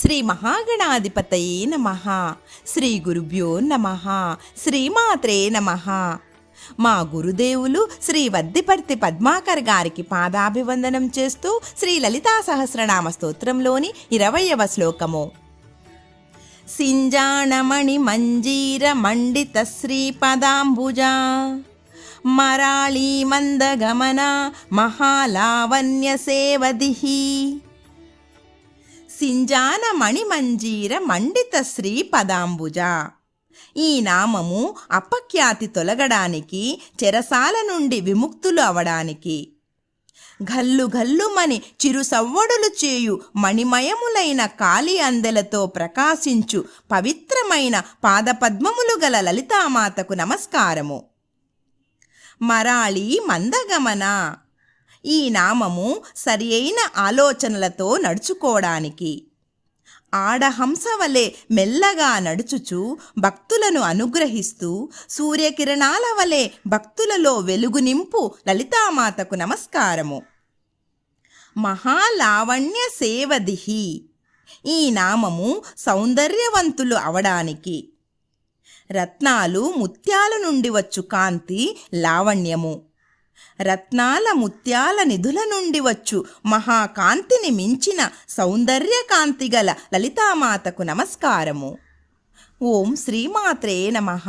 శ్రీ మహాగణాధిపతయే నమ. శ్రీ గురుభ్యో నమ. శ్రీమాత్రే నమ. మా గురుదేవులు శ్రీ వద్దిపర్తి పద్మాకర్ గారికి పాదాభివందనం చేస్తూ శ్రీ లలితా సహస్రనామ స్తోత్రంలోని ఇరవయవ శ్లోకము. సింజాణమణి మంజీర మండిత శ్రీపదాంబుజా మరాళీ మందగమన మహాలావణ్య సేవదిహి. సింజాన మణిమంజీర మండిత శ్రీ పదాంబుజ ఈ నామము అపఖ్యాతి తొలగడానికి చెరసాల నుండి విముక్తులు అవడానికి. గల్లు గల్లుమని చిరు సవ్వడులు చేయు మణిమయములైన కాలి అందెలతో ప్రకాశించు పవిత్రమైన పాదపద్మములు గల లలితామాతకు నమస్కారము. మరాళి మందగమన ఈ నామము సరి అయిన ఆలోచనలతో నడుచుకోవడానికి. ఆడహంస వలె మెల్లగా నడుచుచు భక్తులను అనుగ్రహిస్తూ సూర్యకిరణాల వలె భక్తులలో వెలుగు నింపు లలితామాతకు నమస్కారము. మహాలావణ్య సేవదిహి. ఈ నామము సౌందర్యవంతులు అవడానికి. రత్నాలు ముత్యాల నుండి వచ్చు కాంతి లావణ్యము. రత్నాల ముత్యాల నిధుల నుండి వచ్చు. మహాకాంతిని మించిన సౌందర్యకాంతి గల లలితామాతకు నమస్కారము. ఓం శ్రీమాత్రే నమః.